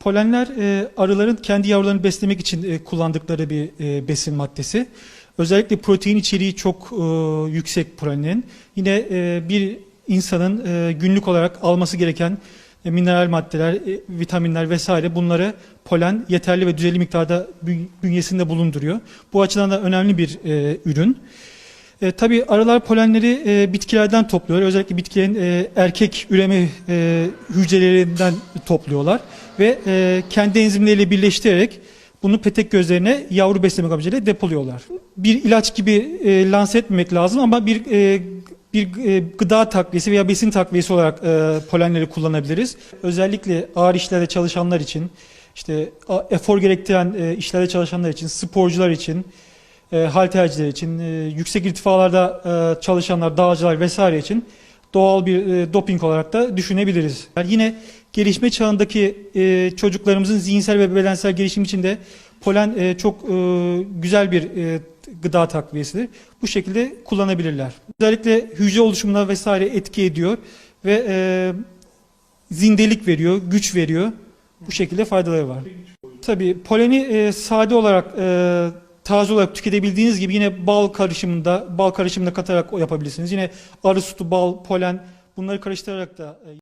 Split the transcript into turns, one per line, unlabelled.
Polenler e, arıların kendi yavrularını beslemek için e, kullandıkları bir e, besin maddesi. Özellikle protein içeriği çok yüksek polenlerin. Yine bir insanın günlük olarak alması gereken mineral maddeler, vitaminler vesaire bunları polen yeterli ve düzenli miktarda bü- bünyesinde bulunduruyor. Bu açıdan da önemli bir ürün. E, tabii arılar polenleri e, bitkilerden topluyor. Özellikle bitkilerin e, erkek üreme e, hücrelerinden topluyorlar ve e, kendi enzimleriyle birleştirerek bunu petek gözlerine yavru beslemek amacıyla depoluyorlar. Bir ilaç gibi e, lanse etmemek lazım ama bir e, bir e, gıda takviyesi veya besin takviyesi olarak e, polenleri kullanabiliriz. Özellikle ağır işlerde çalışanlar için, işte efor gerektiren e, işlerde çalışanlar için, sporcular için, e, halterciler için, e, yüksek irtifalarda e, çalışanlar, dağcılar vesaire için doğal bir e, doping olarak da düşünebiliriz. Yani yine gelişme çağındaki e, çocuklarımızın zihinsel ve bedensel gelişim için de polen e, çok e, güzel bir e, gıda takviyesidir. Bu şekilde kullanabilirler. Özellikle hücre oluşumuna vesaire etki ediyor ve e, zindelik veriyor, güç veriyor. Bu şekilde faydaları var. Tabii poleni e, sade olarak e, taze olarak tüketebildiğiniz gibi yine bal karışımında bal karışımında katarak yapabilirsiniz. Yine arı sütü, bal, polen bunları karıştırarak da e,